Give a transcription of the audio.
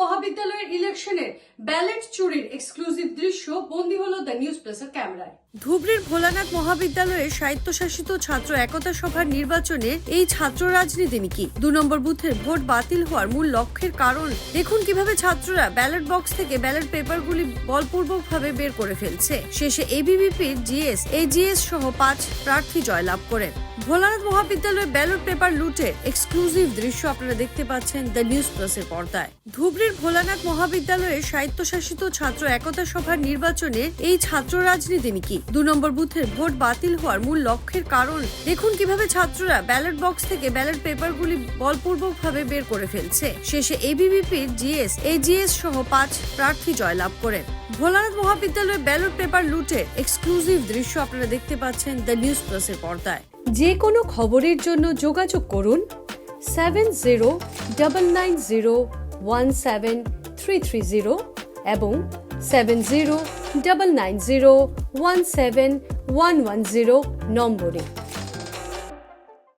মহাবিদ্যালয়ের ইলেকশনের ব্যালট চুরির এক্সক্লুসিভ দৃশ্য বন্দী হলো দ্য নিউজ প্রেসের ক্যামেরায়। ধুবড়ির ভোলানাথ মহাবিদ্যালয়ের স্বায়ত্তশাসিত ছাত্র একতা সভার নির্বাচনে এই ছাত্র রাজনীতি কি দু নম্বর বুথের ভোট বাতিল হওয়ার মূল লক্ষ্যের কারণ? দেখুন কীভাবে ছাত্ররা ব্যালট বক্স থেকে ব্যালট পেপারগুলি বলপূর্বক ভাবে বের করে ফেলছে। শেষে এবিভিপির জিএস এজিএস সহ পাঁচ প্রার্থী জয়লাভ করেন। ভোলানাথ মহাবিদ্যালয়ের ব্যালট পেপার লুটের এক্সক্লুসিভ দৃশ্য আপনারা দেখতে পাচ্ছেন দ্য নিউজ প্লাসের পর্দায়। ধুবড়ির ভোলানাথ মহাবিদ্যালয়ের স্বায়ত্তশাসিত ছাত্র একতা সভার নির্বাচনে এই ছাত্র রাজনীতি কি দু নম্বর বুথের ভোট বাতিল হওয়ার মূল লক্ষ্যের কারণ? দেখুন কীভাবে ছাত্ররা ব্যালট বক্স থেকে ব্যালট পেপারগুলি বলপূর্বক ভাবে বের করে ফেলছে। শেষে এবিভিপির জিএস এজিএস সহ পাঁচ প্রার্থী জয়লাভ করেন। ভোলানাথ মহাবিদ্যালয়ের ব্যালট পেপার লুটের এক্সক্লুসিভ দৃশ্য আপনারা দেখতে পাচ্ছেন দ্য নিউজ প্লাসের পর্দায়। যে কোনো খবরের জন্য যোগাযোগ করুন seven zero double nine zero one seven three three zero এবং seven zero double nine zero one seven one one zero নম্বরে।